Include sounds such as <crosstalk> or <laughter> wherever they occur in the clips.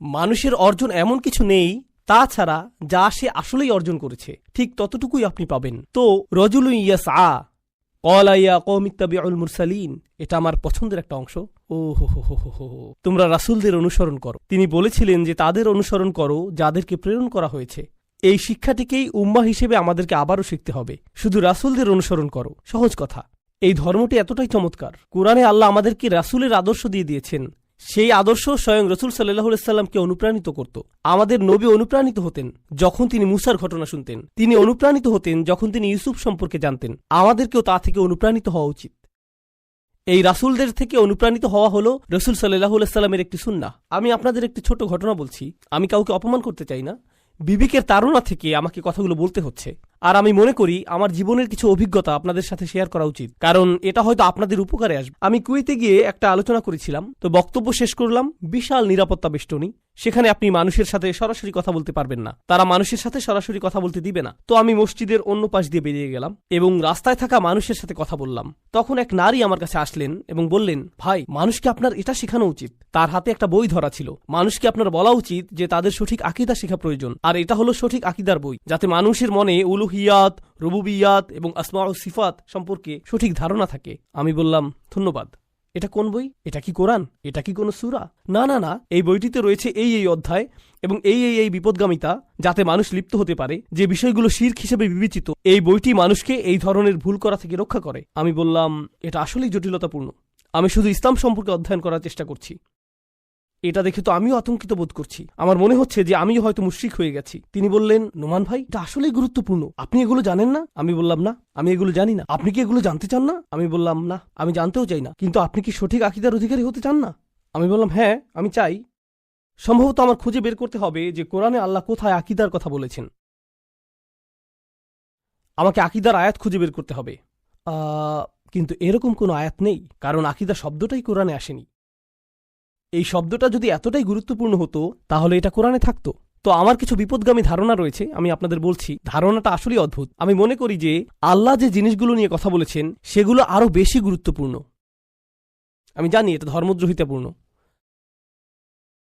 মানুষের অর্জন এমন কিছু নেই, তাছাড়া যা সে আসলেই অর্জন করেছে, ঠিক ততটুকুই আপনি পাবেন। তো রজুল ইয়াস আ কলাইয়া কৌমিত্তাবিউল মুরসালিন, এটা আমার পছন্দের একটা অংশ। ও হো হো হো হো। তোমরা রাসূলদের অনুসরণ করো। তিনি বলেছিলেন যে তাদের অনুসরণ করো, যাদেরকে প্রেরণ করা হয়েছে। এই শিক্ষাটিকেই উম্মা হিসেবে আমাদেরকে আবারও শিখতে হবে। শুধু রাসূলদের অনুসরণ করো, সহজ কথা। এই ধর্মটি এতটাই চমৎকার। কোরআনে আল্লাহ আমাদেরকে রাসূলের আদর্শ দিয়ে দিয়েছেন। সেই আদর্শ স্বয়ং রসুল সাল্লাহ সাল্লামকে অনুপ্রাণিত করত। আমাদের নবী অনুপ্রাণিত হতেন যখন তিনি মুসার ঘটনা শুনতেন। তিনি অনুপ্রাণিত হতেন যখন তিনি ইউসুফ সম্পর্কে জানতেন। আমাদেরকেও তা থেকে অনুপ্রাণিত হওয়া উচিত। এই রাসূলদের থেকে অনুপ্রাণিত হওয়া হলো রসুল সাল্লাহ সাল্লামের একটি সুন্না। আমি আপনাদের একটি ছোট ঘটনা বলছি। আমি কাউকে অপমান করতে চাই না। বিবেকের তাড়না থেকে আমাকে কথাগুলো বলতে হচ্ছে। আর আমি মনে করি আমার জীবনের কিছু অভিজ্ঞতা আপনাদের সাথে শেয়ার করা উচিত। কারণ এটা হয়তো আপনাদের উপকারে আসবে। আমি কুয়েতে গিয়ে একটা আলোচনা করেছিলাম, তো বক্তব্য শেষ করলাম, বিশাল নিরাপত্তা বেষ্টনী। সেখানে আপনি মানুষের সাথে সরাসরি কথা বলতে পারবেন না। তারা মানুষের সাথে সরাসরি কথা বলতে দিবে না। তো আমি মসজিদের অন্য পাশ দিয়ে বেরিয়ে গেলাম এবং রাস্তায় থাকা মানুষের সাথে কথা বললাম। তখন এক নারী আমার কাছে আসলেন এবং বললেন, ভাই, মানুষকে আপনার এটা শেখানো উচিত। তার হাতে একটা বই ধরা ছিল। মানুষকে আপনার বলা উচিত যে তাদের সঠিক আকিদা শেখা প্রয়োজন। আর এটা হলো সঠিক আকিদার বই, যাতে মানুষের মনে উলুহিয়াত, রুবুবিয়াত এবং আসমা ও সিফাত সম্পর্কে সঠিক ধারণা থাকে। আমি বললাম, ধন্যবাদ। এটা কোন বই? এটা কি কোরআন? এটা কি কোনো সুরা? না না না। এই বইটিতে রয়েছে এই এই অধ্যায় এবং এই এই এই বিপদগামিতা যাতে মানুষ লিপ্ত হতে পারে, যে বিষয়গুলো শির্ক হিসেবে বিবেচিত, এই বইটি মানুষকে এই ধরনের ভুল করা থেকে রক্ষা করে। আমি বললাম, এটা আসলেই জটিলতাপূর্ণ। আমি শুধু ইসলাম সম্পর্কে অধ্যয়ন করার চেষ্টা করছি। এটা দেখে তো আমিও আতঙ্কিত বোধ করছি। আমার মনে হচ্ছে যে আমিও হয়তো মুশ্রিক হয়ে গেছি। তিনি বললেন, নোমান ভাই, এটা আসলেই গুরুত্বপূর্ণ। আপনি এগুলো জানেন না? আমি বললাম, না, আমি এগুলো জানি না। আপনি কি এগুলো জানতে চান না? আমি বললাম, না, আমি জানতেও চাই না। কিন্তু আপনি কি সঠিক আকিদার অধিকারী হতে চান না? আমি বললাম হ্যাঁ আমি চাই। সম্ভবত আমার খুঁজে বের করতে হবে যে কোরআনে আল্লাহ কোথায় আকিদার কথা বলেছেন। আমাকে আকিদার আয়াত খুঁজে বের করতে হবে। কিন্তু এরকম কোনো আয়াত নেই, কারণ আকিদা শব্দটাই কোরআনে আসেনি। এই শব্দটা যদি এতটাই গুরুত্বপূর্ণ হতো, তাহলে এটা কোরআনে থাকতো। তো আমার কিছু বিপদগামী ধারণা রয়েছে, আমি আপনাদের বলছি, ধারণাটা আসলেই অদ্ভুত। আমি মনে করি যে, আল্লাহ যে জিনিসগুলো নিয়ে কথা বলেছেন, সেগুলো আরও বেশি গুরুত্বপূর্ণ। আমি জানি এটা ধর্মদ্রোহিতাপূর্ণ।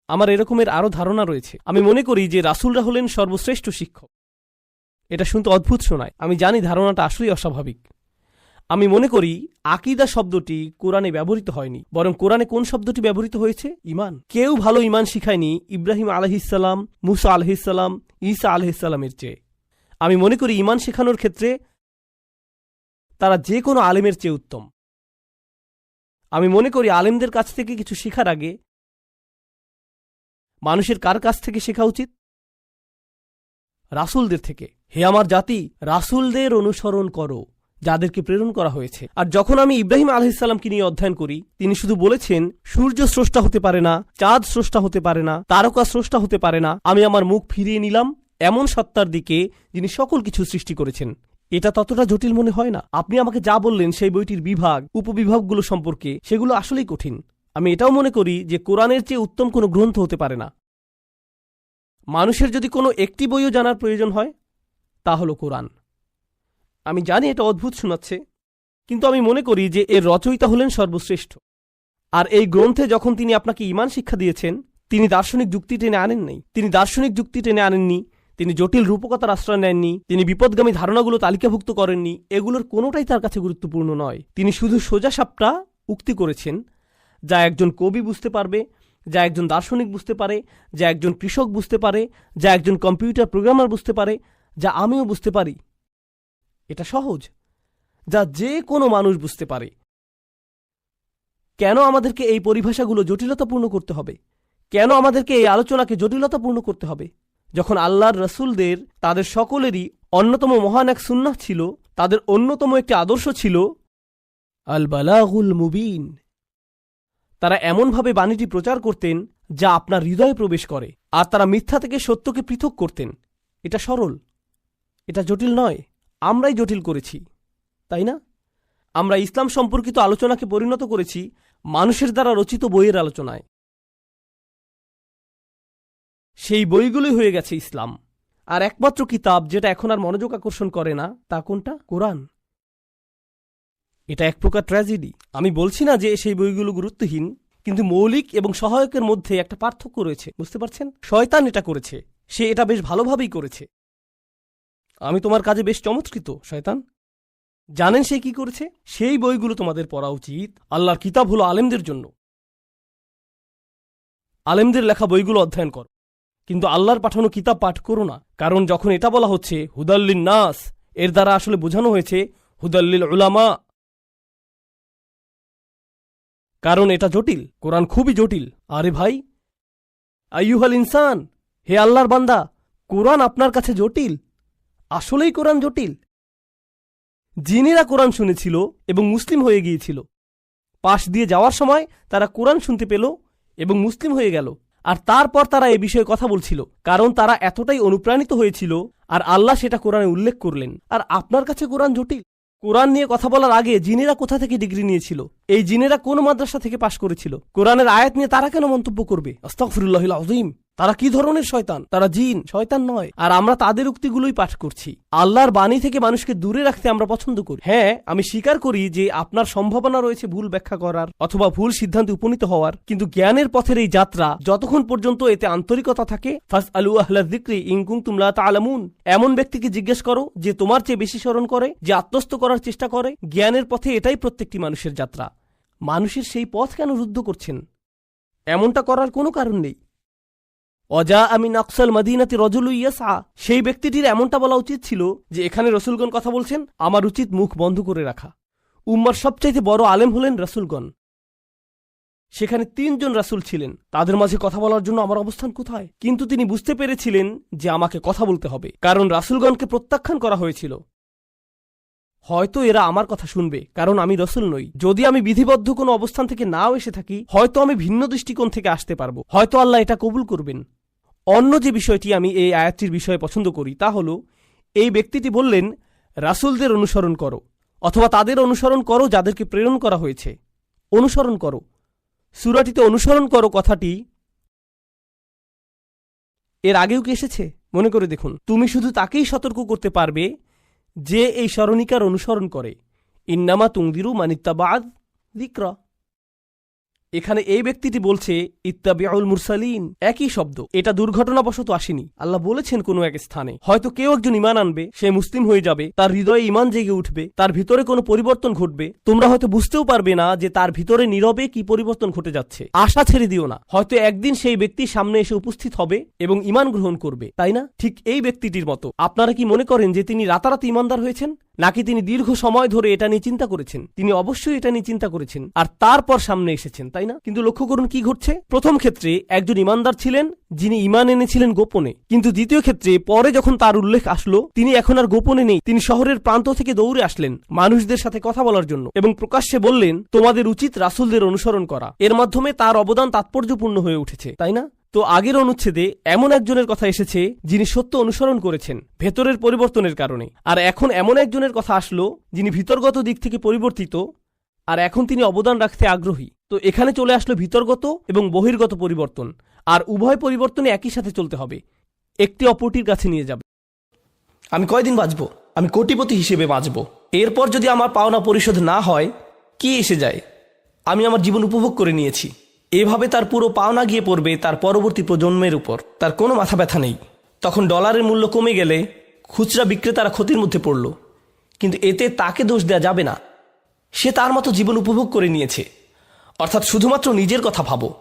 আমার এরকমের আরও ধারণা রয়েছে। আমি মনে করি যে, রাসুলরা হলেন সর্বশ্রেষ্ঠ শিক্ষক। এটা শুনতে অদ্ভুত শোনায়। আমি জানি ধারণাটা আসলেই অস্বাভাবিক। আমি মনে করি আকিদা শব্দটি কোরআনে ব্যবহৃত হয়নি। বরং কোরআনে কোন শব্দটি ব্যবহৃত হয়েছে? ইমান। কেউ ভালো ইমান শিখায়নি ইব্রাহিম আলহিসাল্লাম মুসা আলহিসাল্লাম ঈসা আলহিসাল্লামের চেয়ে। আমি মনে করি ইমান শেখানোর ক্ষেত্রে তারা যে কোনো আলেমের চেয়ে উত্তম। আমি মনে করি আলেমদের কাছ থেকে কিছু শেখার আগে মানুষের কার কাছ থেকে শেখা উচিত? রাসূলদের থেকে। হে আমার জাতি, রাসূলদের অনুসরণ করো। যাদেরকে প্রেরণ করা হয়েছে। আর যখন আমি ইব্রাহিম আলহিসাল্লামকে নিয়ে অধ্যয়ন করি, তিনি শুধু বলেছেন, সূর্য স্রষ্টা হতে পারে না, চাঁদ স্রষ্টা হতে পারে না, তারকা স্রষ্টা হতে পারে না, আমি আমার মুখ ফিরিয়ে নিলাম, এমন সত্তার দিকে যিনি সকল কিছু সৃষ্টি করেছেন। এটা ততটা জটিল মনে হয় না। আপনি আমাকে যা বললেন সেই বইটির বিভাগ, উপবিভাগগুলো সম্পর্কে সেগুলো আসলেই কঠিন। আমি এটাও মনে করি যে কোরআনের চেয়ে উত্তম কোনো গ্রন্থ হতে পারে না। মানুষের যদি কোনো একটি বইও জানার প্রয়োজন হয়, তা হলো কোরআন। আমি জানি এটা অদ্ভুত শোনাচ্ছে, কিন্তু আমি মনে করি যে এর রচয়িতা হলেন সর্বশ্রেষ্ঠ। আর এই গ্রন্থে যখন তিনি আপনাকে ইমান শিক্ষা দিয়েছেন, তিনি দার্শনিক যুক্তি টেনে আনেন নাই। তিনি দার্শনিক যুক্তি টেনে আনেননি, তিনি জটিল রূপকতার আশ্রয় নেননি, তিনি বিপদগামী ধারণাগুলো তালিকাভুক্ত করেননি, এগুলোর কোনোটাই তার কাছে গুরুত্বপূর্ণ নয়। তিনি শুধু সোজা সাপটা উক্তি করেছেন, যা একজন কবি বুঝতে পারবে, যা একজন দার্শনিক বুঝতে পারে, যা একজন কৃষক বুঝতে পারে, যা একজন কম্পিউটার প্রোগ্রামার বুঝতে পারে, যা আমিও বুঝতে পারি। এটা সহজ, যা যে কোনো মানুষ বুঝতে পারে। কেন আমাদেরকে এই পরিভাষাগুলো জটিলতাপূর্ণ করতে হবে? কেন আমাদেরকে এই আলোচনাকে জটিলতাপূর্ণ করতে হবে? যখন আল্লাহর রসুলদের, তাদের সকলেরই অন্যতম মহান এক সুন্নাহ ছিল, তাদের অন্যতম একটি আদর্শ ছিল আল বালাগুল মুবিন। তারা এমনভাবে বাণীটি প্রচার করতেন, যা আপনার হৃদয়ে প্রবেশ করে, আর তারা মিথ্যা থেকে সত্যকে পৃথক করতেন। এটা সরল, এটা জটিল নয়। আমরাই জটিল করেছি, তাই না? আমরা ইসলাম সম্পর্কিত আলোচনাকে পরিণত করেছি মানুষের দ্বারা রচিত বইয়ের আলোচনায়। সেই বইগুলোই হয়ে গেছে ইসলাম। আর একমাত্র কিতাব যেটা এখন আর মনোযোগ আকর্ষণ করে না, তা কোনটা? কোরআন। এটা এক প্রকার ট্র্যাজেডি আমি বলছি না যে সেই বইগুলো গুরুত্বহীন, কিন্তু মৌলিক এবং সহায়কের মধ্যে একটা পার্থক্য রয়েছে, বুঝতে পারছেন? শয়তান এটা করেছে, সে এটা বেশ ভালোভাবেই করেছে। আমি তোমার কাজে বেশ চমৎকৃত, শয়তান। জানেন সে কি করেছে? সেই বইগুলো তোমাদের পড়া উচিত আল্লাহর কিতাব হলো আলেমদের জন্য। আলেমদের লেখা বইগুলো অধ্যয়ন কর। কিন্তু আল্লাহর পাঠানো কিতাব পাঠ করো না, কারণ যখন এটা বলা হচ্ছে, হুদাল্লিন নাস, এর দ্বারা আসলে বোঝানো হয়েছে, হুদাল্লিল উলামা। কারণ এটা জটিল, কোরআন খুবই জটিল। আরে ভাই, আইয়ুহাল ইনসান, হে আল্লাহর বান্দা, কোরআন আপনার কাছে জটিল আসলেই কোরআন জটিল। জিনেরা কোরআন শুনেছিল এবং মুসলিম হয়ে গিয়েছিল। পাশ দিয়ে যাওয়ার সময় তারা কোরআন শুনতে পেল এবং মুসলিম হয়ে গেল। আর তারপর তারা এ বিষয়ে কথা বলছিল, কারণ তারা এতটাই অনুপ্রাণিত হয়েছিল আর আল্লাহ সেটা কোরআনে উল্লেখ করলেন। আর আপনার কাছে কোরআন জটিল? কোরআন নিয়ে কথা বলার আগে জিনেরা কোথা থেকে ডিগ্রি নিয়েছিল? এই জিনেরা কোন মাদ্রাসা থেকে পাশ করেছিল? কোরআনের আয়াত নিয়ে তারা কেন মন্তব্য করবে? আস্তাগফিরুল্লাহ আজিম তারা কি ধরনের শয়তান? তারা জিন, শয়তান নয়। আর আমরা তাদের উক্তিগুলোই পাঠ করছি। আল্লাহর বাণী থেকে মানুষকে দূরে রাখতে আমরা পছন্দ করি। হ্যাঁ আমি স্বীকার করি যে আপনার সম্ভাবনা রয়েছে ভুল ব্যাখ্যা করার অথবা ভুল সিদ্ধান্তে উপনীত হওয়ার। কিন্তু জ্ঞানের পথের এই যাত্রা যতক্ষণ পর্যন্ত এতে আন্তরিকতা থাকে ফাস আলু আহ্লা দিক্রি ইনকুং তুমলা তালামুন এমন ব্যক্তিকে জিজ্ঞেস করো যে তোমার চেয়ে বেশি স্মরণ করে, যে আত্মস্থ করার চেষ্টা করে। জ্ঞানের পথে এটাই প্রত্যেকটি মানুষের যাত্রা। মানুষের সেই পথ কেন রুদ্ধ করছেন? এমনটা করার কোনো কারণ নেই। অজা আমি নকসাল মদিনাতে রজুল ইয়াসা সেই ব্যক্তিটির এমনটা বলা উচিত ছিল যে এখানে রসুলগণ কথা বলছেন, আমার উচিত মুখ বন্ধ করে রাখা। উম্মার সবচাইতে বড় আলেম হলেন রসুলগণ। সেখানে তিনজন রাসুল ছিলেন। তাদের মাঝে কথা বলার জন্য আমার অবস্থান কোথায়? কিন্তু তিনি বুঝতে পেরেছিলেন যে আমাকে কথা বলতে হবে। কারণ রাসুলগণকে প্রত্যাখ্যান করা হয়েছিল। হয়তো এরা আমার কথা শুনবে, কারণ আমি রসুল নই। যদি আমি বিধিবদ্ধ কোনো অবস্থান থেকে নাও এসে থাকি, হয়তো আমি ভিন্ন দৃষ্টিকোণ থেকে আসতে পারব। হয়তো আল্লাহ এটা কবুল করবেন। অন্য যে বিষয়টি আমি এই আয়াতটির বিষয়ে পছন্দ করি, তা হল, এই ব্যক্তিটি বললেন, রাসুলদের অনুসরণ করো, অথবা তাদের অনুসরণ করো যাদেরকে প্রেরণ করা হয়েছে। অনুসরণ করো। সুরাটিতে অনুসরণ করো কথাটি, এর আগেও কি এসেছে? মনে করে দেখুন। তুমি শুধু তাকেই সতর্ক করতে পারবে যে এই স্মরণিকার অনুসরণ করে। ইন্নামা তুংদিরু মানিত্তাবাদ দিক্রা এখানে এই ব্যক্তিটি বলছে, ইত্তাবিউল মুরসালিন। একই শব্দ। এটা দুর্ঘটনাবশত আসেনি। আল্লাহ বলেছেন কোনো এক স্থানে, হয়তো কেউ একজন ইমান আনবে, সে মুসলিম হয়ে যাবে, তার হৃদয়ে ইমান জেগে উঠবে, তার ভিতরে কোনো পরিবর্তন ঘটবে। তোমরা হয়তো বুঝতেও পারবে না যে তার ভিতরে নীরবে কি পরিবর্তন ঘটে যাচ্ছে। আশা ছেড়ে দিও না। হয়তো একদিন সেই ব্যক্তি সামনে এসে উপস্থিত হবে এবং ইমান গ্রহণ করবে। তাই না? ঠিক এই ব্যক্তিটির মতো। আপনারা কি মনে করেন যে তিনি রাতারাতি ইমানদার হয়েছেন? নাকি তিনি দীর্ঘ সময় ধরে এটা নিয়ে চিন্তা করেছেন? তিনি অবশ্যই এটা নিয়ে চিন্তা করেছেন। আর তারপর সামনে এসেছেন, তাই না? কিন্তু লক্ষ্য করুন কি ঘটছে। প্রথম ক্ষেত্রে একজন ইমানদার ছিলেন, যিনি ইমান এনেছিলেন গোপনে। কিন্তু দ্বিতীয় ক্ষেত্রে পরে যখন তার উল্লেখ আসলো, তিনি এখন আর গোপনে নেই। তিনি শহরের প্রান্ত থেকে দৌড়ে আসলেন মানুষদের সাথে কথা বলার জন্য এবং প্রকাশ্যে বললেন, তোমাদের উচিত রাসুলদের অনুসরণ করা। এর মাধ্যমে তার অবদান তাৎপর্যপূর্ণ হয়ে উঠেছে। তাই না? তো আগের অনুচ্ছেদে এমন একজনের কথা এসেছে যিনি সত্য অনুসরণ করেছেন ভেতরের পরিবর্তনের কারণে। আর এখন এমন একজনের কথা আসলো যিনি ভিতরগত দিক থেকে পরিবর্তিত, আর এখন তিনি অবদান রাখতে আগ্রহী। তো এখানে চলে আসলো ভিতরগত এবং বহির্গত পরিবর্তন, আর উভয় পরিবর্তনে একই সাথে চলতে হবে। একটি অপরটির কাছে নিয়ে যাবে। আমি কয়দিন বাঁচব? আমি কোটিপতি হিসেবে বাঁচব। এরপর যদি আমার পাওনা পরিশোধ না হয়, কি এসে যায়? আমি আমার জীবন উপভোগ করে নিয়েছি। এভাবে তার পুরো পাওনা গিয়ে পড়বে তার পরবর্তী প্রজন্মের উপর। তার কোনো মাথা ব্যথা নেই। তখন ডলারের মূল্য কমে গেলে খুচরা বিক্রেতারা ক্ষতির মধ্যে পড়ল। কিন্তু এতে তাকে দোষ দেওয়া যাবে না। সে তার মতো জীবন উপভোগ করে নিয়েছে। অর্থাৎ শুধুমাত্র নিজের কথা ভাবো।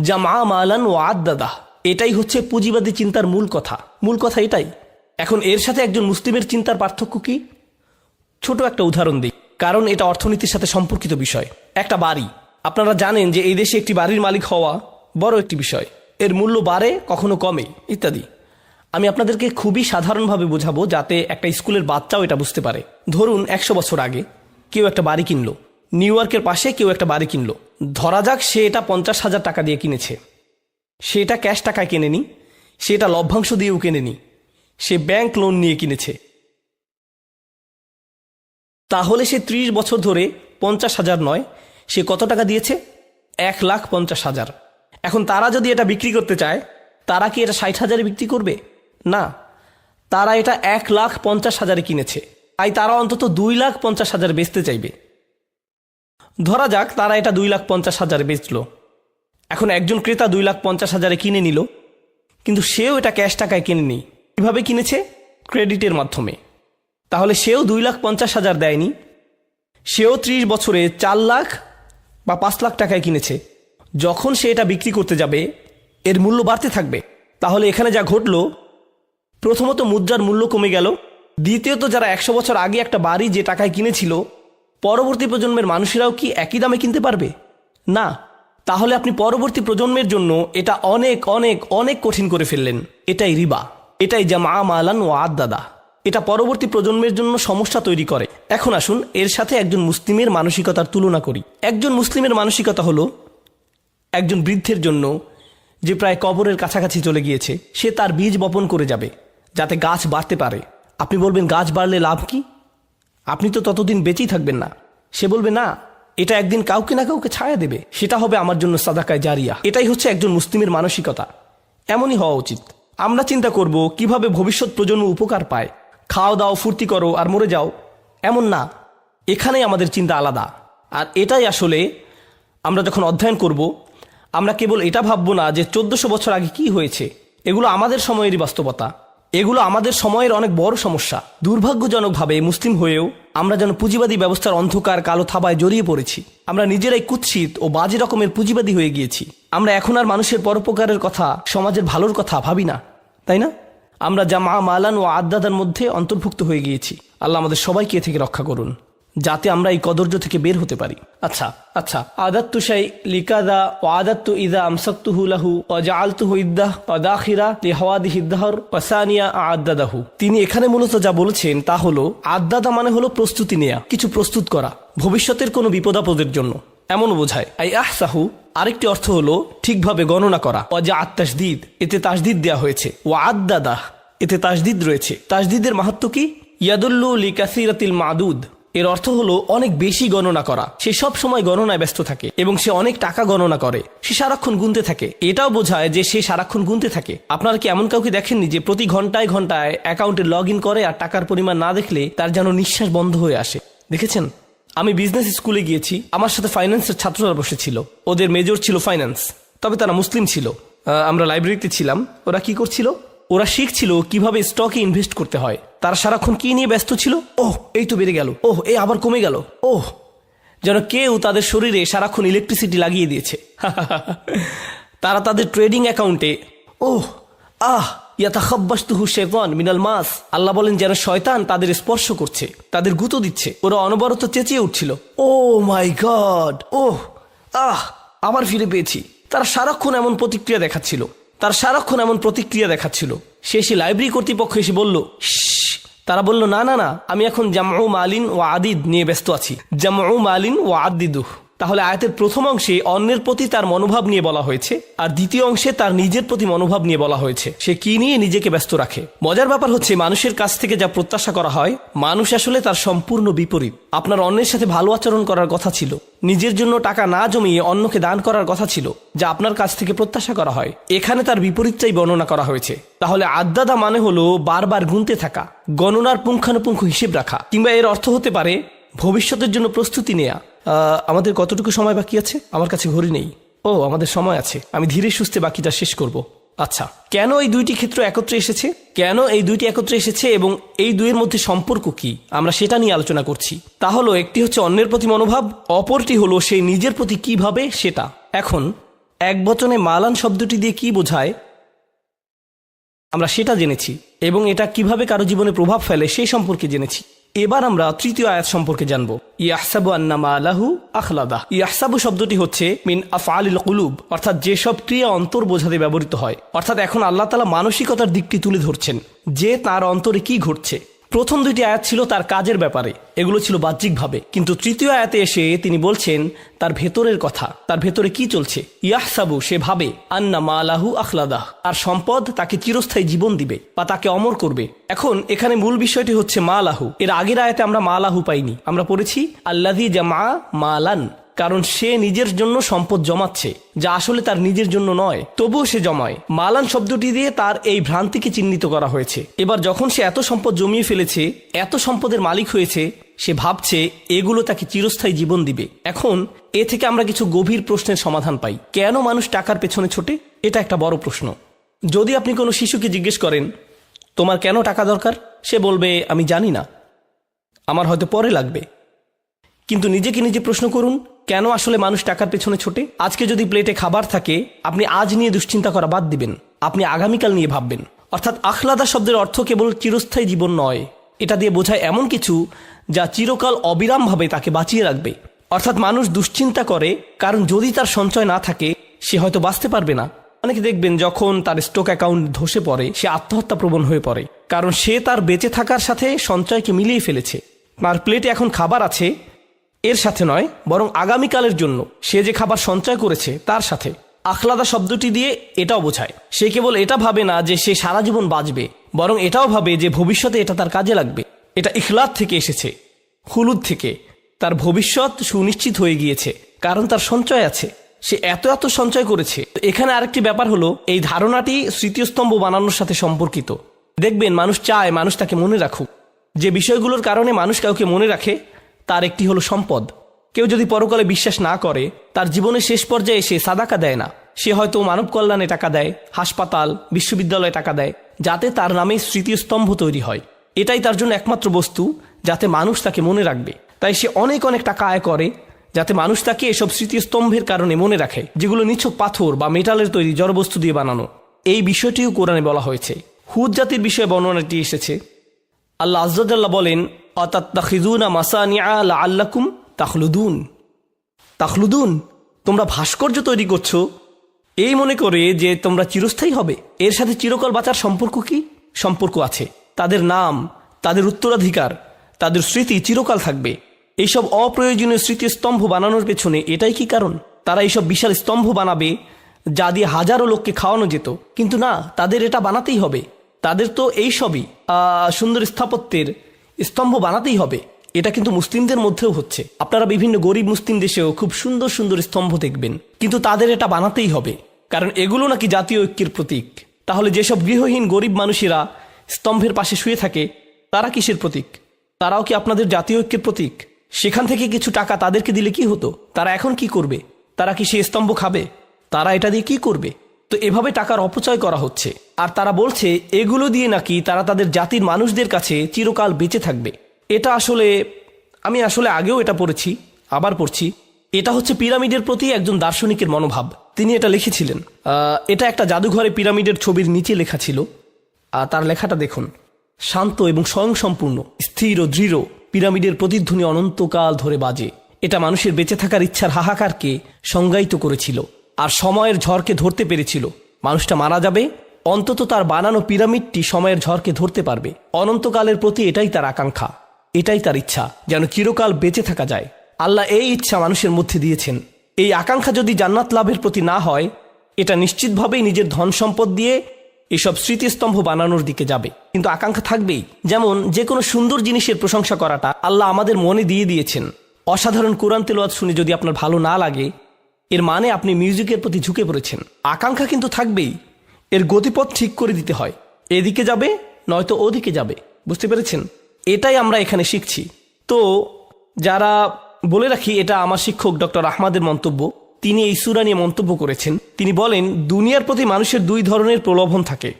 যা মা মালান ও আদাদা এটাই হচ্ছে পুঁজিবাদী চিন্তার মূল কথা। মূল কথা এটাই। এখন এর সাথে একজন মুসলিমের চিন্তার পার্থক্য কি? ছোট একটা উদাহরণ দিই। কারণ এটা অর্থনীতির সাথে সম্পর্কিত বিষয়। একটা বাড়ি। আপনারা জানেন যে এই দেশে একটি বাড়ির মালিক হওয়া বড় একটি বিষয়। এর মূল্য বাড়ে, কখনো কমে, ইত্যাদি। আমি আপনাদেরকে খুবই সাধারণভাবে বোঝাবো যাতে একটা স্কুলের বাচ্চাও এটা বুঝতে পারে। ধরুন, একশো বছর আগে কেউ একটা বাড়ি কিনলো। নিউ ইয়র্কের পাশে কেউ একটা বাড়ি কিনলো। ধরা যাক সে এটা পঞ্চাশ হাজার টাকা দিয়ে কিনেছে। সে এটা ক্যাশ টাকায় কেনেনি। সে এটা লভ্যাংশ দিয়েও কেনেনি। সে ব্যাংক লোন নিয়ে কিনেছে। তাহলে সে ত্রিশ বছর ধরে পঞ্চাশ হাজার নয় সে কত টাকা দিয়েছে? এক লাখ পঞ্চাশ হাজার। এখন তারা যদি এটা বিক্রি করতে চায়, তারা কি এটা ষাট হাজারে বিক্রি করবে? না। তারা এটা এক লাখ পঞ্চাশ হাজারে কিনেছে। তাই তারা অন্তত দুই লাখ পঞ্চাশ হাজার বেচতে চাইবে। ধরা যাক তারা এটা দুই লাখ পঞ্চাশ হাজারে বেচল। এখন একজন ক্রেতা দুই লাখ পঞ্চাশ হাজারে কিনে নিল, কিন্তু সেও এটা ক্যাশ টাকায় কিনেনি। কীভাবে কিনেছে? ক্রেডিটের মাধ্যমে। তাহলে সেও দুই লাখ পঞ্চাশ হাজার দেয়নি। সেও ত্রিশ বছরে চার লাখ বা পাঁচ লাখ টাকায় কিনেছে। যখন সে এটা বিক্রি করতে যাবে, এর মূল্য বাড়তে থাকবে। তাহলে এখানে যা ঘটলো, প্রথমত মুদ্রার মূল্য কমে গেল, দ্বিতীয়ত যারা একশো বছর আগে একটা বাড়ি যে টাকায় কিনেছিল, পরবর্তী প্রজন্মের মানুষেরাও কি একই দামে কিনতে পারবে? না, তাহলে আপনি পরবর্তী প্রজন্মের জন্য এটা অনেক অনেক অনেক কঠিন করে ফেললেন। এটাই রিবা, এটাই যা মা মালান ও আদাদা এটা পরবর্তী প্রজন্মের জন্য সমস্যা তৈরি করে। এখন আসুন এর সাথে একজন মুসলিমের মানসিকতার তুলনা করি। একজন মুসলিমের মানসিকতা হলো একজন বৃদ্ধের জন্য যে প্রায় কবরের কাছাকাছি চলে গিয়েছে, সে তার বীজ বপন করে যাবে, যাতে গাছ বাড়তে পারে। আপনি বলবেন, গাছ বাড়লে লাভ কি? আপনি তো ততদিন বেঁচেই থাকবেন না। সে বলবে, না, এটা একদিন কাউকে না কাউকে ছায়া দেবে। সেটা হবে আমার জন্য সাদাকায় জারিয়া। এটাই হচ্ছে একজন মুসলিমের মানসিকতা। এমনই হওয়া উচিত। আমরা চিন্তা করব, কীভাবে ভবিষ্যৎ প্রজন্ম উপকার পায়। খাও দাও, ফুর্তি করো আর মরে যাও, এমন না। এখানেই আমাদের চিন্তা আলাদা। আর এটাই আসলে আমরা যখন অধ্যয়ন করব, আমরা কেবল এটা ভাববো না যে চোদ্দশো বছর আগে কি হয়েছে। এগুলো আমাদের সময়েরই বাস্তবতা। এগুলো আমাদের সময়ের অনেক বড় সমস্যা। দুর্ভাগ্যজনকভাবে মুসলিম হয়েও আমরা যেন পুঁজিবাদী ব্যবস্থার অন্ধকার কালো থাবায় জড়িয়ে পড়েছি। আমরা নিজেরাই কুৎসিত ও বাজে রকমের পুঁজিবাদী হয়ে গিয়েছি। আমরা এখন আর মানুষের পরোপকারের কথা, সমাজের ভালোর কথা ভাবি না। তাই না? আমরা জামা মালান ও আদাদার মধ্যে অন্তর্ভুক্ত হয়ে গিয়েছি। আল্লাহ আমাদের সবাইকে এ থেকে রক্ষা করুন, যাতে আমরা এই কদর্য থেকে বের হতে পারি। আচ্ছা আচ্ছা আদাত্তু শাই লিকাদা ও আদাত্তু ইদা আমসাক্তুহু লাহু ও জাআলতুহু ইদ্দাহ ও দাখিরা লি হাওয়াদিহি দাহর ওয়াসানিয়া আদাদাহু তিনি এখানে মূলত যা বলেছেন তা হলো আদাদা মানে হলো প্রস্তুতি নেয়া, কিছু প্রস্তুত করা, ভবিষ্যতের কোনো বিপদাপদের জন্য। এমন বোঝায়, আই আহসাহু আরেকটি অর্থ হলো ঠিকভাবে গণনা করা। যা আত্মাসদিদ এতে তাসদিদ দেওয়া হয়েছে। ও আদাদাহ এতে তাসদিদ রয়েছে। তাসদিদের মাহাত্ম কি? ইয়াদুল্লু লিকাসিরাতিল মাদুদ, এর অর্থ হলো অনেক বেশি গণনা করা। সে সব সময় গণনায় ব্যস্ত থাকে এবং সে অনেক টাকা গণনা করে। সে সারাক্ষণ গুনতে থাকে। এটাও বোঝায় যে সে সারাক্ষণ গুনতে থাকে। আপনারা কি এমন কাউকে দেখেননি যে প্রতি ঘন্টায় ঘন্টায় অ্যাকাউন্টে লগ করে আর টাকার পরিমাণ না দেখলে তার যেন নিঃশ্বাস বন্ধ হয়ে আসে? দেখেছেন? আমি বিজনেস স্কুলে গিয়েছি। আমার সাথে ফাইন্যান্সের ছাত্ররা বসেছিল। ওদের মেজর ছিল ফাইন্যান্স তবে তারা মুসলিম ছিল। আমরা লাইব্রেরিতে ছিলাম। ওরা কি করছিল? ওরা শিখছিল কীভাবে স্টকে ইনভেস্ট করতে হয়। তারা সারাক্ষণ কি নিয়ে ব্যস্ত ছিল? ওহ, এই তো বেড়ে গেল। ওহ, এই আবার কমে গেল। ওহ, যেন কেউ তাদের শরীরে সারাক্ষণ ইলেকট্রিসিটি লাগিয়ে দিয়েছে। <laughs> তারা তাদের ট্রেডিং অ্যাকাউন্টে ওহ, আহ ইয়াতাখাব্বাস্তুহু শেতান মিনাল মাস। আল্লাহ বলেন, যেন শয়তান তাদের স্পর্শ করছে, তাদের গুঁতো দিচ্ছে। ওরা অনবরত চেঁচিয়ে উঠছিল। ও মাই গড, ওহ, আহ, আবার ফিরে পেয়েছি। তারা সারাক্ষণ এমন প্রতিক্রিয়া দেখাচ্ছিল। তার সারাক্ষণ এমন প্রতিক্রিয়া দেখাচ্ছিল। এসে লাইব্রেরি কর্তৃপক্ষ এসে বলল তারা বলল, না না না, আমি এখন জামউ মালিন ও আদিদ নিয়ে ব্যস্ত আছি। জামউ মালিন ও আদিদুহ। তাহলে আয়াতের প্রথম অংশে অন্যের প্রতি তার মনোভাব নিয়ে বলা হয়েছে, আর দ্বিতীয় অংশে তার নিজের প্রতি মনোভাব নিয়ে বলা হয়েছে। সে কি নিয়ে নিজেকে ব্যস্ত রাখে? মজার ব্যাপার হচ্ছে, মানুষের কাছ থেকে যা প্রত্যাশা করা হয়, মানুষ আসলে তার সম্পূর্ণ বিপরীত। আপনার অন্যের সাথে ভালো আচরণ করার কথা ছিল। নিজের জন্য টাকা না জমিয়ে অন্যকে দান করার কথা ছিল, যা আপনার কাছ থেকে প্রত্যাশা করা হয়। এখানে তার বিপরীতটাই বর্ণনা করা হয়েছে। তাহলে আদ্দাদা মানে হলো বারবার গুনতে থাকা, গণনার পুঙ্খানুপুঙ্খ হিসেব রাখা, কিংবা এর অর্থ হতে পারে, ভবিষ্যতের জন্য প্রস্তুতি নেয়া। আমাদের কতটুকু সময় বাকি আছে? আমার কাছে ঘড়ি নেই। ও, আমাদের সময় আছে। আমি ধীরে সুস্থে বাকিটা শেষ করব। আচ্ছা কেন এই দুইটি ক্ষেত্র একত্রে এসেছে? কেন এই দুইটি একত্রে এসেছে এবং এই দুইয়ের মধ্যে সম্পর্ক কি? আমরা সেটা নিয়ে আলোচনা করছি। তা হলো, একটি হচ্ছে অন্যের প্রতি মনোভাব, অপরটি হলো সেই নিজের প্রতি কীভাবে সেটা। এখন, এক বচনে মালান শব্দটি দিয়ে কি বোঝায়? আমরা সেটা জেনেছি এবং এটা কীভাবে কারও জীবনে প্রভাব ফেলে সেই সম্পর্কে জেনেছি। এবার আমরা তৃতীয় আয়াত সম্পর্কে জানব। ইয়াহসাবু আন্নামা আলাহু আখলাদা। ইয়াহসাবু শব্দটি হচ্ছে মিন আফ আলিল কুলুব, অর্থাৎ যেসব ক্রিয়া অন্তর বোঝাতে ব্যবহৃত হয়। অর্থাৎ এখন আল্লাহ তালা মানসিকতার দিকটি তুলে ধরছেন, যে তার অন্তরে কি ঘটছে। প্রথম দুইটি আয়াত ছিল তার কাজের ব্যাপারে, এগুলো ছিল বাহ্যিকভাবে। কিন্তু তৃতীয় আয়াতে এসে তিনি বলছেন, তার ভেতরের কথা, তার ভেতরে কি চলছে? ইয়াহসাবু, সে ভাবে, আন্না মালাহু আখলাদাহ, আর সম্পদ তাকে চিরস্থায়ী জীবন দিবে, বা তাকে অমর করবে। এখন এখানে মূল বিষয়টি হচ্ছে মালাহু। এর আগের আয়াতে আমরা মালাহু পাইনি। আমরা পড়েছি আল্লাদি জামা মালান। কারণ সে নিজের জন্য সম্পদ জমাচ্ছে, যা আসলে তার নিজের জন্য নয়, তবুও সে জমায়। মালান শব্দটি দিয়ে তার এই ভ্রান্তিকে চিহ্নিত করা হয়েছে। এবার যখন সে এত সম্পদ জমিয়ে ফেলেছে, এত সম্পদের মালিক হয়েছে, সে ভাবছে, এগুলো তাকে চিরস্থায়ী জীবন দিবে। এখন, এ থেকে আমরা কিছু গভীর প্রশ্নের সমাধান পাই। কেন মানুষ টাকার পেছনে ছোটে? এটা একটা বড় প্রশ্ন। যদি আপনি কোনো শিশুকে জিজ্ঞেস করেন, তোমার কেন টাকা দরকার? সে বলবে, আমি জানি না। আমার হয়তো পরে লাগবে। কিন্তু নিজেকে নিজে প্রশ্ন করুন, কেন আসলে মানুষ টাকার পেছনে ছোটে? আজকে যদি প্লেটে খাবার থাকে, আপনি আজ নিয়ে দুশ্চিন্তা করা বাদ দিবেন। আপনি আগামীকাল নিয়ে ভাববেন। অর্থাৎ আখলাদা শব্দের অর্থ কেবল চিরস্থায়ী জীবন নয়। এটা দিয়ে বোঝায় এমন কিছু যা চিরকাল অবিরামভাবে তাকে বাঁচিয়ে রাখবে। অর্থাৎ মানুষ দুশ্চিন্তা করে, কারণ যদি তার সঞ্চয় না থাকে, সে হয়তো বাঁচতে পারবে না। অনেকে দেখবেন যখন তার স্টক অ্যাকাউন্ট ধসে পড়ে, সে আত্মহত্যা প্রবণ হয়ে পড়ে। কারণ সে তার বেঁচে থাকার সাথে সঞ্চয়কে মিলিয়ে ফেলেছে। তার প্লেটে এখন খাবার আছে এর সাথে নয়, বরং আগামীকালের জন্য সে যে খাবার সঞ্চয় করেছে তার সাথে। আখলাদা শব্দটি দিয়ে এটাও বোঝায়। সে কেবল এটা ভাবে না যে সে সারা জীবন বাঁচবে, বরং এটাও ভাবে যে ভবিষ্যতে এটা তার কাজে লাগবে। এটা ইখলাদ থেকে এসেছে হুলুদ থেকে। তার ভবিষ্যৎ সুনিশ্চিত হয়ে গিয়েছে, কারণ তার সঞ্চয় আছে। সে এত এত সঞ্চয় করেছে। এখানে আরেকটি ব্যাপার হলো, এই ধারণাটি স্মৃতিস্তম্ভ বানানোর সাথে সম্পর্কিত। দেখবেন মানুষ চায় মানুষ তাকে মনে রাখুক। যে বিষয়গুলোর কারণে মানুষ কাউকে মনে রাখে তার একটি হলো সম্পদ। কেউ যদি পরকালে বিশ্বাস না করে, তার জীবনের শেষ পর্যায়ে সে সাদাকা দেয় না। সে হয়তো মানব কল্যাণে টাকা দেয়, হাসপাতাল, বিশ্ববিদ্যালয়ে টাকা দেয়, যাতে তার নামে স্মৃতিস্তম্ভ তৈরি হয়। এটাই তার জন্য একমাত্র বস্তু, যাতে মানুষ তাকে মনে রাখবে। তাই সে অনেক অনেক টাকা আয় করে, যাতে মানুষ তাকে এসব স্মৃতিস্তম্ভের কারণে মনে রাখে, যেগুলো নিছক পাথর বা মেটালের তৈরি জড়বস্তু দিয়ে বানানো। এই বিষয়টিও কোরআনে বলা হয়েছে। হুদ জাতির বিষয়ে বর্ণনাটি এসেছে। আল্লাহ আজ্জাল্লাহ বলেন অতাত্তাখিজুনা মাসানিয়া আল্লাকুম তাখলুদুন। তাখলুদুন, তোমরা ভাস্কর্য তৈরি করছ। এই মনে করে যে তোমরা চিরস্থায়ী হবে। এর সাথে চিরকাল বাঁচার সম্পর্ক কি? সম্পর্ক আছে। তাদের নাম, তাদের উত্তরাধিকার, তাদের স্মৃতি চিরকাল থাকবে। এইসব অপ্রয়োজনীয় স্মৃতিস্তম্ভ বানানোর পেছনে এটাই কি কারণ? তারা এইসব বিশাল স্তম্ভ বানাবে যা দিয়ে হাজারো লোককে খাওয়ানো যেত। কিন্তু না, তাদের এটা বানাতেই হবে। তাদের তো এই সবই সুন্দর স্থাপত্যের স্তম্ভ বানাতেই হবে। এটা কিন্তু মুসলিমদের মধ্যেও হচ্ছে। আপনারা বিভিন্ন গরিব মুসলিম দেশেও খুব সুন্দর সুন্দর স্তম্ভ দেখবেন। কিন্তু তাদের এটা বানাতেই হবে। কারণ এগুলো নাকি জাতীয় ঐক্যের প্রতীক। তাহলে যেসব গৃহহীন গরিব মানুষেরা স্তম্ভের পাশে শুয়ে থাকে, তারা কিসের প্রতীক? তারাও কি আপনাদের জাতীয় ঐক্যের প্রতীক? সেখান থেকে কিছু টাকা তাদেরকে দিলে কি হতো? তারা এখন কি করবে? তারা কি সেই স্তম্ভ খাবে? তারা এটা দিয়ে কি করবে? তো এভাবে টাকার অপচয় করা হচ্ছে। আর তারা বলছে, এগুলো দিয়ে নাকি তারা তাদের জাতির মানুষদের কাছে চিরকাল বেঁচে থাকবে। এটা আসলে, আমি আসলে আগেও এটা পড়েছি, আবার পড়ছি। এটা হচ্ছে পিরামিডের প্রতি একজন দার্শনিকের মনোভাব। তিনি এটা লিখেছিলেন। এটা একটা জাদুঘরে পিরামিডের ছবির নিচে লেখা ছিল। আর তার লেখাটা দেখুন। শান্ত এবং স্বয়ংসম্পূর্ণ, স্থির ও দৃঢ়, পিরামিডের প্রতিধ্বনি অনন্তকাল ধরে বাজে। এটা মানুষের বেঁচে থাকার ইচ্ছার হাহাকারকে সংজ্ঞায়িত করেছিল। আর সময়ের ঝড়কে ধরতে পেরেছিল। মানুষটা মারা যাবে, অন্তত তার বানানো পিরামিডটি সময়ের ঝড়কে ধরতে পারবে। অনন্তকালের প্রতি এটাই তার আকাঙ্ক্ষা, এটাই তার ইচ্ছা, যেন চিরকাল বেঁচে থাকা যায়। আল্লাহ এই ইচ্ছা মানুষের মধ্যে দিয়েছেন। এই আকাঙ্ক্ষা যদি জান্নাত লাভের প্রতি না হয়, এটা নিশ্চিতভাবেই নিজের ধন সম্পদ দিয়ে এসব স্মৃতিস্তম্ভ বানানোর দিকে যাবে। কিন্তু আকাঙ্ক্ষা থাকবেই। যেমন যে কোনো সুন্দর জিনিসের প্রশংসা করাটা আল্লাহ আমাদের মনে দিয়ে দিয়েছেন। অসাধারণ কোরআন তেলোয়াত শুনে যদি আপনার ভালো না লাগে এর মানে আপনি মিউজিকের প্রতি ঝুঁকে পড়েছেন। আকাঙ্ক্ষা কিন্তু থাকবেই। এর গতিপথ ঠিক করে দিতে হয়। এদিকে যাবে, নয়তো ওদিকে যাবে। বুঝতে পেরেছেন? এটাই আমরা এখানে শিখছি। তো যারা বলে রাখি, এটা আমার শিক্ষক ডক্টর আহমাদের মন্তব্য, তিনি এই সুরা নিয়ে মন্তব্য করেছেন। তিনি বলেন, দুনিয়ার প্রতি মানুষের দুই ধরনের প্রলোভন থাকে।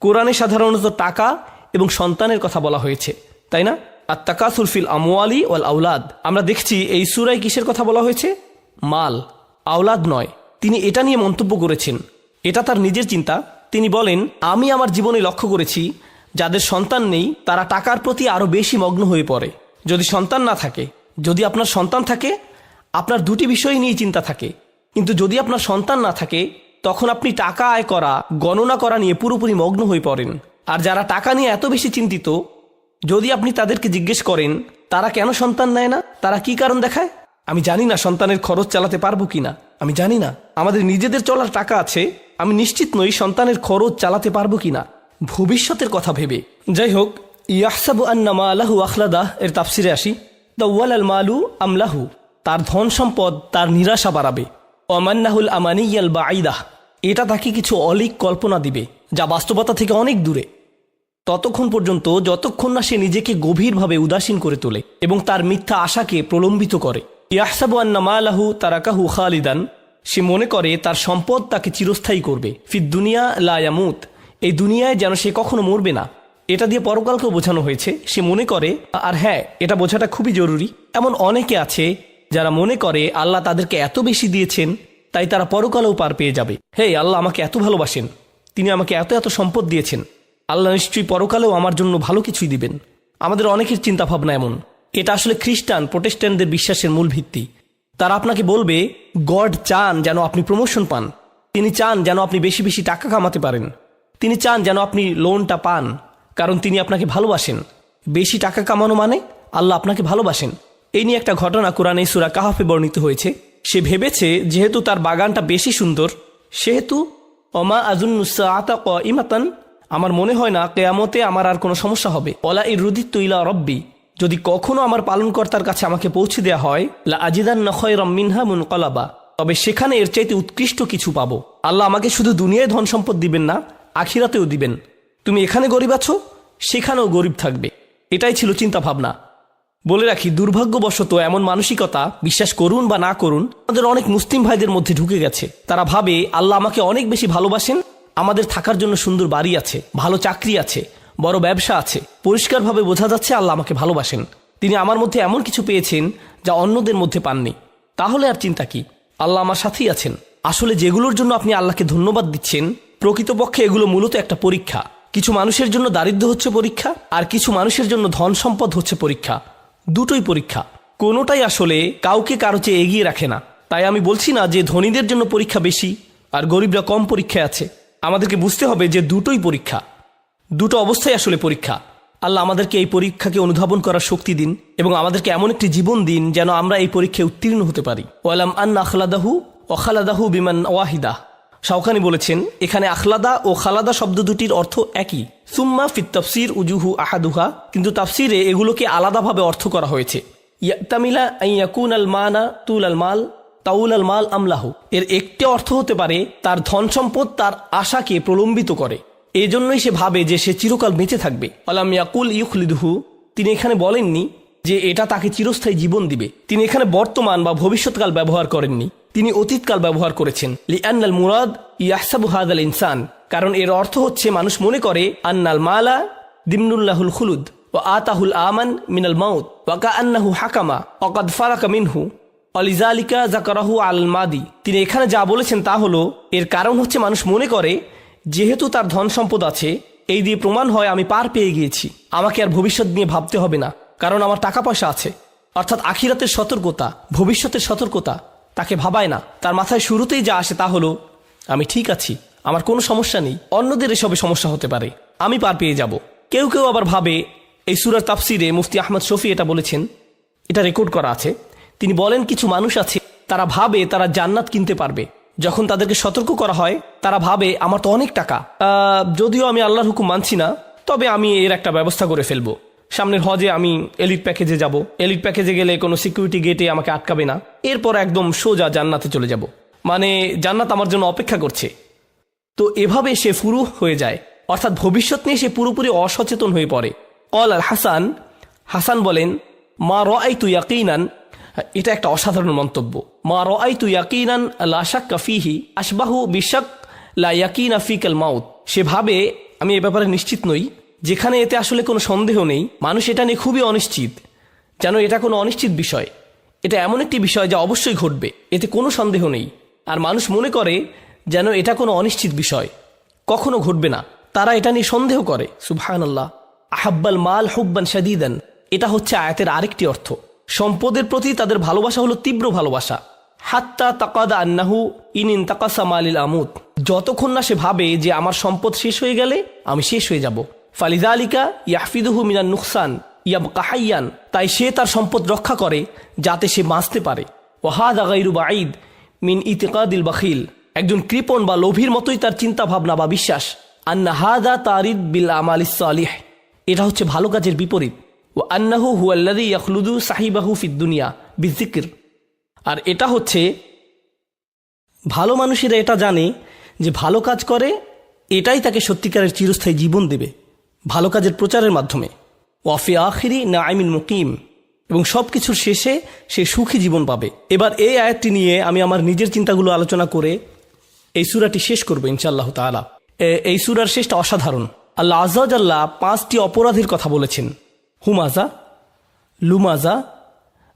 কোরআনে সাধারণত টাকা এবং সন্তানের কথা বলা হয়েছে, তাই না? আর তাকাসুর ফিল আমওয়ালি ওয়াল আউলাদ আমরা দেখছি এই সুরায় কিসের কথা বলা হয়েছে? মাল। আওলাদ নয়, তিনি এটা নিয়ে মন্তব্য করেছেন। এটা তার নিজের চিন্তা। তিনি বলেন, আমি আমার জীবনে লক্ষ্য করেছি, যাদের সন্তান নেই, তারা টাকার প্রতি আরও বেশি মগ্ন হয়ে পড়ে। যদি সন্তান না থাকে, যদি আপনার সন্তান থাকে, আপনার দুটি বিষয় নিয়ে চিন্তা থাকে। কিন্তু যদি আপনার সন্তান না থাকে, তখন আপনি টাকা আয় করা, গণনা করা নিয়ে পুরোপুরি মগ্ন হয়ে পড়েন। আর যারা টাকা নিয়ে এত বেশি চিন্তিত, যদি আপনি তাদেরকে জিজ্ঞেস করেন, তারা কেন সন্তান নেয় না? তারা কি কারণ দেখায়? আমি জানি না সন্তানের খরচ চালাতে পারব কি না আমি জানি না আমাদের নিজেদের চলার টাকা আছে, আমি নিশ্চিত নই সন্তানের খরচ চালাতে পারব কিনা। ভবিষ্যতের কথা ভেবে। যাই হোক ইয়াহসাবু আন্নামা আলাহু আখলাদা এর তাফসিরে আসি। দ্য ওয়াল আল মালু আমলাহু, তার ধন সম্পদ তার নিরাশা বাড়াবে। অমান্নাহুল আমানিয়াল বা আইদাহ এটা তাকে কিছু অলিক কল্পনা দিবে, যা বাস্তবতা থেকে অনেক দূরে। ততক্ষণ পর্যন্ত যতক্ষণ না সে নিজেকে গভীরভাবে উদাসীন করে তোলে এবং তার মিথ্যা আশাকে প্রলম্বিত করে। ইয়াহসাবু আন্না মালাহু তারাকাহু খালিদান। সে মনে করে তার সম্পদ তাকে চিরস্থায়ী করবে। ফিদ দুনিয়া লায়ামুত এই দুনিয়ায় যেন সে কখনো মরবে না। এটা দিয়ে পরকালকেও বোঝানো হয়েছে, সে মনে করে, আর হ্যাঁ এটা বোঝাটা খুবই জরুরি। এমন অনেকে আছে যারা মনে করে, আল্লাহ তাদেরকে এত বেশি দিয়েছেন, তাই তারা পরকালেও পার পেয়ে যাবে। হে, আল্লাহ আমাকে এত ভালোবাসেন। তিনি আমাকে এত এত সম্পদ দিয়েছেন। আল্লাহ নিশ্চয়ই পরকালেও আমার জন্য ভালো কিছুই দিবেন। আমাদের অনেকের চিন্তাভাবনা এমন। এটা আসলে খ্রিস্টান, প্রোটেস্ট্যান্টদের বিশ্বাসের মূল ভিত্তি। তারা আপনাকে বলবে, গড চান যেন আপনি প্রমোশন পান। তিনি চান যেন আপনি বেশি বেশি টাকা কামাতে পারেন। তিনি চান যেন আপনি লোনটা পান, কারণ তিনি আপনাকে ভালোবাসেন। বেশি টাকা কামানো মানে আল্লাহ আপনাকে ভালোবাসেন। এই নিয়ে একটা ঘটনা কোরআনে সুরা কাহাফে বর্ণিত হয়েছে। সে ভেবেছে, যেহেতু তার বাগানটা বেশি সুন্দর, সেহেতু অমা আজুন্নুসাআতা ক ইমাতান আমার মনে হয় না কেয়ামতে আমার আর কোনো সমস্যা হবে। অলা এই রুদিত ইলা রব্বি। যদি কখনো আমার পালনকর্তার কাছে আমাকে পৌঁছে দেওয়া হয়, লা আজিদান নখয় রম্মিনহা মুনকলাবা, তবে সেখানে এর চাইতে উৎকৃষ্ট কিছু পাবো। আল্লাহ আমাকে শুধু দুনিয়ায় ধন সম্পদ দিবেন না, আখিরাতেও দিবেন। তুমি এখানে গরিব আছো, সেখানেও গরিব থাকবে। এটাই ছিল চিন্তা ভাবনা বলে রাখি, দুর্ভাগ্যবশত এমন মানসিকতা বিশ্বাস করুন বা না করুন, আমাদের অনেক মুসলিম ভাইদের মধ্যে ঢুকে গেছে। তারা ভাবে, আল্লাহ আমাকে অনেক বেশি ভালোবাসেন, আমাদের থাকার জন্য সুন্দর বাড়ি আছে, ভালো চাকরি আছে বড় ব্যবসা আছে। পরিষ্কারভাবে বোঝা যাচ্ছে আল্লাহ আমাকে ভালোবাসেন। তিনি আমার মধ্যে এমন কিছু পেয়েছেন যা অন্যদের মধ্যে পাননি। তাহলে আর চিন্তা কি? আল্লাহ আমার সাথেই আছেন। আসলে যেগুলোর জন্য আপনি আল্লাহকে ধন্যবাদ দিচ্ছেন, প্রকৃতপক্ষে এগুলো মূলত একটা পরীক্ষা। কিছু মানুষের জন্য দারিদ্র হচ্ছে পরীক্ষা, আর কিছু মানুষের জন্য ধন সম্পদ হচ্ছে পরীক্ষা। দুটোই পরীক্ষা। কোনোটাই আসলে কাউকে কারও চেয়ে এগিয়ে রাখে না। তাই আমি বলছি না যে ধনীদের জন্য পরীক্ষা বেশি, আর গরিবরা কম পরীক্ষায় আছে। আমাদেরকে বুঝতে হবে যে দুটোই পরীক্ষা। দুটো অবস্থায় আসলে পরীক্ষা। আল্লাহ আমাদেরকে এই পরীক্ষাকে অনুধাবন করার শক্তি দিন এবং আমাদেরকে এমন একটি জীবন দিন যেন আমরা এই পরীক্ষায় উত্তীর্ণ হতে পারি। ওয়ালাম আন্না আখলাদাহু অখালাদাহু বিমান ওয়াহিদা। শাওখানি বলেছেন, এখানে আখলাদা ও খালাদা শব্দ দুটির অর্থ একই। সুম্মা ফিত তফসির উজুহু আহাদুহা। কিন্তু তাফসিরে এগুলোকে আলাদাভাবে অর্থ করা হয়েছে। ইয়াকুন আল মানা তুল আল মাল তাউল আল মাল আমলাহু। এর একটি অর্থ হতে পারে, তার ধন সম্পদ তার আশাকে প্রলম্বিত করে। এজন্যই সে ভাবে যে সে চিরকাল বেঁচে থাকবে। আলাম ইয়াকুল ইউখলিদুহু, তিনি এখানে বলেননি যে এটা তাকে চিরস্থায়ী জীবন দিবে। তিনি এখানে বর্তমান বা ভবিষ্যৎকাল ব্যবহার করেননি। তিনি অতীতকাল ব্যবহার করেছেন। লিআন্নাল মুরাদ ইয়াহসাবু হাদাল ইনসান। কারণ এর অর্থ হচ্ছে মানুষ মনে করে, আন্নাল মালা দিমনুল্লাহুল খুলুদ ও আতাহুল আমান মিনাল মাউত ওয়াকা আন্নাহু হাকামা অকাদ ফারাকা মিনহু। অলিজালিকা জাকারাহু আল মাদি। তিনি এখানে যা বলেছেন তা হলো, এর কারণ হচ্ছে মানুষ মনে করে যেহেতু তার ধন সম্পদ আছে, এই দিয়ে প্রমাণ হয় আমি পার পেয়ে গিয়েছি। আমাকে আর ভবিষ্যৎ নিয়ে ভাবতে হবে না, কারণ আমার টাকা পয়সা আছে। অর্থাৎ আখিরাতের সতর্কতা, ভবিষ্যতের সতর্কতা, তাকে ভাবায় না। তার মাথায় শুরুতেই যা আসে তা হলো, আমি ঠিক আছি, আমার কোনো সমস্যা নেই, অন্যদের এসবে সমস্যা হতে পারে, আমি পার পেয়ে যাব। কেউ কেউ আবার ভাবে, এই সুরার তাফসিরে মুফতি আহমদ শফি এটা বলেছেন, এটা রেকর্ড করা আছে। তিনি বলেন, কিছু মানুষ আছে, তারা ভাবে তারা জান্নাত কিনতে পারবে। যখন তাদেরকে সতর্ক করা হয়, তারা ভাবে, আমার তো অনেক টাকা। যদিও আমি আল্লাহর হুকুম মানছি না, তবে আমি এর একটা ব্যবস্থা করে ফেলব। সামনের হজে আমি এলিট প্যাকেজে যাব। এলিট প্যাকেজে গেলে কোনো সিকিউরিটি গেটে আমাকে আটকাবে না। এরপর একদম সোজা জান্নাতে চলে যাব। মানে জান্নাত আমার জন্য অপেক্ষা করছে। তো এভাবে সে ফুরু হয়ে যায়। অর্থাৎ ভবিষ্যৎ নিয়ে সে পুরোপুরি অসচেতন হয়ে পড়ে। কল আল হাসান হাসান বলেন, মা রাই তু ইয়াকিনান এটা একটা অসাধারণ মন্তব্য। মা রাই তু ইয়াকিনান লা শাক্কা ফিহি আশবাহু বিশাক লা ইয়াকিনা ফিকাল মাউত। সেভাবে আমি এ ব্যাপারে নিশ্চিত নই, যেখানে এতে আসলে কোনো সন্দেহ নেই, মানুষ এটা নিয়ে খুবই অনিশ্চিত। যেন এটা কোনো অনিশ্চিত বিষয়। এটা এমন একটি বিষয় যা অবশ্যই ঘটবে, এতে কোনো সন্দেহ নেই। আর মানুষ মনে করে যেন এটা কোনো অনিশ্চিত বিষয়। কখনো ঘটবে না। তারা এটা নিয়ে সন্দেহ করে। সুবহান আল্লাহ আহাব্বাল মাল হুব্বান শাদিদান। এটা হচ্ছে আয়াতের আরেকটি অর্থ। সম্পদের প্রতি তাদের ভালোবাসা হলো তীব্র ভালোবাসা। হাত্তা তাকাদা আন্নাহু ইন ইন তাকাসা মালিল আমুদ যতক্ষণ না সে ভাবে যে আমার সম্পদ শেষ হয়ে গেলে আমি শেষ হয়ে যাব। ফালিদা আলিকা ইয়াহফিদুহু মিনান নুকসান ইয়াব কাহাইয়ান তাই সে তার সম্পদ রক্ষা করে যাতে সে বাঁচতে পারে। ওহাদ আগাইরু বাঈদ মিন ইতিকাদিল বাখিল। একজন কৃপণ বা লোভীর মতোই তার চিন্তা ভাবনা বা বিশ্বাস। আন্না হাদা তারিদ বিল আমাল সালিহ। এটা হচ্ছে ভালো কাজের বিপরীত। ও আন্নাহু হুয়াল্লাদি ইয়াখলুদু সাহিবাহু ফিদ দুনিয়া বিজিকির আর এটা হচ্ছে, ভালো মানুষেরা এটা জানে যে ভালো কাজ করে, এটাই তাকে সত্যিকারের চিরস্থায়ী জীবন দেবে, ভালো কাজের প্রচারের মাধ্যমে। ওয়াফি আখিরি না আইমিন মুকিম। এবং সব কিছুর শেষে সে সুখী জীবন পাবে। এবার এই আয়াতটি নিয়ে আমি আমার নিজের চিন্তাগুলো আলোচনা করে এই সুরাটি শেষ করব ইনশাআল্লাহ তালা এই সুরার শেষটা অসাধারণ। আল্লাহ আল্লাহ পাঁচটি অপরাধীর কথা বলেছেন। হুমাজা লুমাজা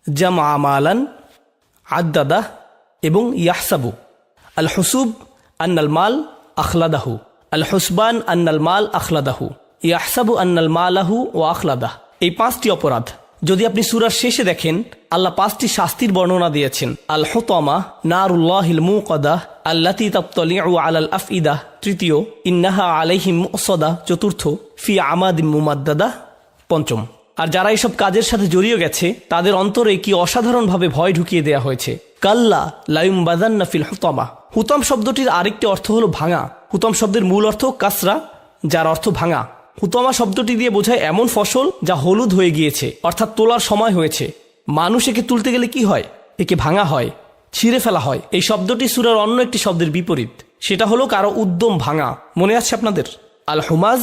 জামা আমালান আদাদা এবং ইয়াহসাবু। আল হুসুব আন্নাল মাল আখলাদাহু। আল হুসবান আন্নাল মাল আখলাদাহু। ইয়াহসাবু আন্নাল মালাহু ও আখলাদাহ এই পাঁচটি অপরাধ, যদি আপনি সুরার শেষে দেখেন, আল্লাহ পাঁচটি শাস্তির বর্ণনা দিয়েছেন। আল হতমা নারুল্লাহিল মুকদা আল্লাতি তাপ্তলিউ আলাল আফইদা। তৃতীয়, ইন্নাহা আলাইহিম সদা চতুর্থ, ফি আমাদিম মুমাদ্দাদা। পঞ্চম। আর যারা এসব কাজের সাথে জড়িয়ে গেছে, তাদের অন্তরে কি অসাধারণভাবে ভয় ঢুকিয়ে দেয়া হয়েছে? কাল্লা লাইম বাদান্না ফিল হুতমা। হুতম শব্দটির আরেকটি অর্থ হলো ভাঙা। হুতম শব্দের মূল অর্থ কাসরা, যার অর্থ ভাঙা। হুতমা শব্দটি দিয়ে বোঝায় এমন ফসল যা হলুদ হয়ে গিয়েছে, অর্থাৎ তোলার সময় হয়েছে। মানুষ একে তুলতে গেলে কি হয়? একে ভাঙা হয়, ছিঁড়ে ফেলা হয়। এই শব্দটি সুরার অন্য একটি শব্দের বিপরীত। সেটা হলো কারও উদ্যম ভাঙা। মনে আছে আপনাদের? আল হুমাজ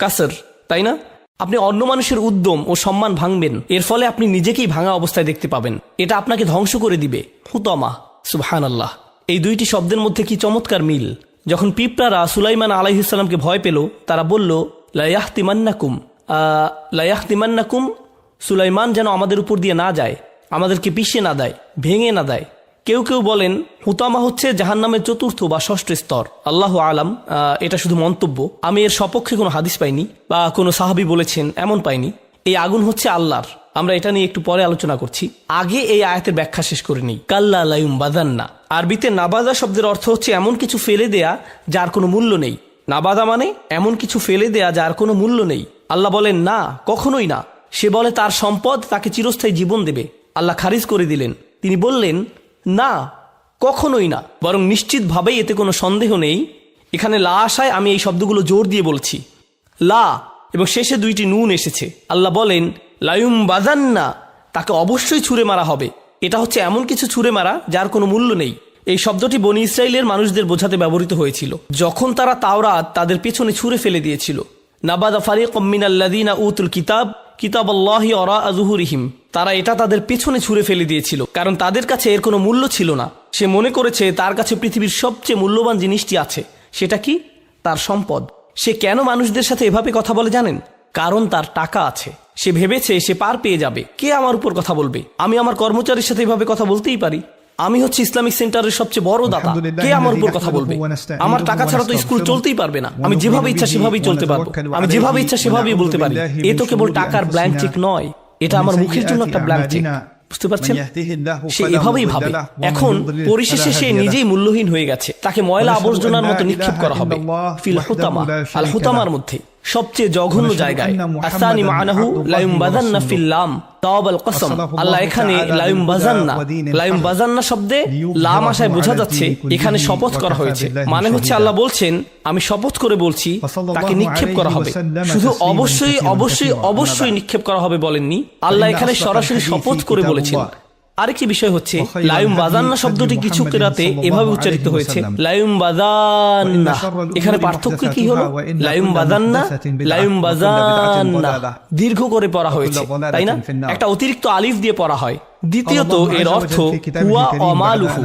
কাসর, তাই না? আপনি অন্য মানুষের উদ্যম ও সম্মান ভাঙবেন। এর ফলে আপনি নিজেকেই ভাঙা অবস্থায় দেখতে পাবেন। এটা আপনাকে ধ্বংস করে দিবে। হুতমা। সুবহান আল্লাহ এই দুইটি শব্দের মধ্যে কি চমৎকার মিল? যখন পিঁপড়ারা সুলাইমান আলাইহিসাল্লামকে ভয় পেল, তারা বলল, লায়াহতিমান্নাকুম। লায়াহতিমান্নাকুম? সুলাইমান যেন আমাদের উপর দিয়ে না যায়, আমাদেরকে পিষে না দেয়, ভেঙে না দেয়। কেউ কেউ বলেন হুতামা হচ্ছে জাহান্নামের চতুর্থ বা ষষ্ঠ স্তর। আল্লাহ আলাম এটা শুধু মন্তব্য। আমি এর সপক্ষে কোনো হাদিস পাইনি বা কোনো সাহাবি বলেছেন, এমন পাইনি। এই আগুন হচ্ছে আল্লাহর। আমরা এটা নিয়ে একটু পরে আলোচনা করছি। আগে এই আয়াতের ব্যাখ্যা শেষ করে নিই। কাল্লা লাইম বাদান্না। আরবিতে নাবাদা শব্দের অর্থ হচ্ছে এমন কিছু ফেলে দেয়া যার কোনো মূল্য নেই। নাবাদা মানে এমন কিছু ফেলে দেয়া যার কোনো মূল্য নেই। আল্লাহ বলেন, না, কখনোই না। সে বলে, তার সম্পদ তাকে চিরস্থায়ী জীবন দেবে। আল্লাহ খারিজ করে দিলেন। তিনি বললেন না, কখনোই না। বরং নিশ্চিতভাবেই এতে কোনো সন্দেহ নেই। এখানে লা আশায় আমি এই শব্দগুলো জোর দিয়ে বলছি। লা, এবং শেষে দুইটি নুন এসেছে। আল্লাহ বলেন, লায়ুম বাজান্না, তাকে অবশ্যই ছুঁড়ে মারা হবে। এটা হচ্ছে এমন কিছু ছুঁড়ে মারা যার কোনো মূল্য নেই। এই শব্দটি বনি ইসরায়েলের মানুষদের বোঝাতে ব্যবহৃত হয়েছিল। যখন তারা তাওরাত তাদের পেছনে ছুঁড়ে ফেলে দিয়েছিল। নাবাদা ফারিক মিনাল্লাদিনা উতুল কিতাব কিতাব আল্লাহি অরা আজুহুরিহিম তারা এটা তাদের পেছনে ছুঁড়ে ফেলে দিয়েছিল, কারণ তাদের কাছে এর কোনো মূল্য ছিল না। সে মনে করেছে, তার কাছে পৃথিবীর সবচেয়ে মূল্যবান জিনিসটি আছে, সেটা কি? তার সম্পদ। সে কেন মানুষদের সাথে এভাবে কথা বলে জানেন? কারণ তার টাকা আছে। সে ভেবেছে, সে পার পেয়ে যাবে। কে আমার উপর কথা বলবে? আমি আমার কর্মচারীর সাথে এভাবে কথা বলতেই পারি। আমি হচ্ছে ইসলামিক সেন্টারের সবচেয়ে বড় দাতা। কে আমার উপর কথা বলবে? আমার টাকা ছাড়া তো স্কুল চলতেই পারবে না। আমি যেভাবে ইচ্ছা সেভাবেই চলতে পারব। আমি যেভাবে ইচ্ছা সেভাবেই বলতে পারি। এ তো কেবল টাকার ব্ল্যাঙ্ক চেক নয়। এটা আমার মুখের জন্য একটা ব্ল্যাঙ্ক চেক বুঝতে পারছেন? সে এভাবেই ভাবে। এখন পরিশেষে সে নিজেই মূল্যহীন হয়ে গেছে। তাকে ময়লা আবর্জনার মতো নিক্ষেপ করা হবে। ফিল হুতামা আল হুতামার মধ্যে। সবচেয়ে জঘন্য জায়গায়। আসানি মানাহু লাইম বাজান্না ফিল লাম কসম। আল্লাহ এখানে লাইম বাজান্না লাইম বাজান্না শব্দে লাম আশায় বোঝা যাচ্ছে এখানে শপথ করা হয়েছে। মানে হচ্ছে আল্লাহ বলছেন আমি শপথ করে বলছি তাকে নিক্ষেপ করা হবে। শুধু অবশ্যই অবশ্যই অবশ্যই নিক্ষেপ করা হবে বলেননি। আল্লাহ এখানে সরাসরি শপথ করে বলেছেন। আরেকটি বিষয় হচ্ছে লায়ুম বাজান্না শব্দটি কিছু কেরাতে এভাবে উচ্চারিত হয়েছে। লায়ুম বাজান্না এখানে পার্থক্য কি হলো? লায়ুম বাজান্না লায়ুম বাজান্না দীর্ঘ করে পড়া হয়েছে। তাই না? একটা অতিরিক্ত আলিফ দিয়ে পড়া হয়। দ্বিতীয়ত এর অর্থ হুয়া অমালুহু।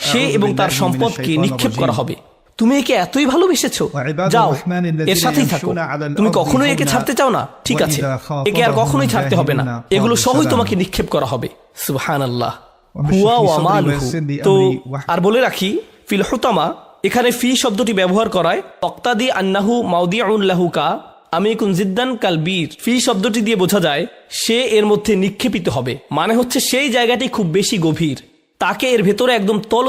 সে এবং তার সম্পদকে নিক্ষেপ করা হবে। তুমি একে এতই ভালোবেসেছো? যাও এর সাথেই থাকো। তুমি কখনোই একে ছাড়তে চাও না। ঠিক আছে। একে আর কখনোই ছাড়তে হবে না। এগুলো সবই তোমাকে নিক্ষেপ করা হবে। সুবহান আল্লাহ তো আর বলে রাখি ফিল হুতামা এখানে ফি শব্দটি ব্যবহার করায় তক্তাদি আন্নাহু মাউদিউন লাহুকা আমি কুন জিদ্দান কাল বীর। ফি শব্দটি দিয়ে বোঝা যায় সে এর মধ্যে নিক্ষেপিত হবে। মানে হচ্ছে সেই জায়গাটি খুব বেশি গভীর। তাকে এর ভেতরে একদম তল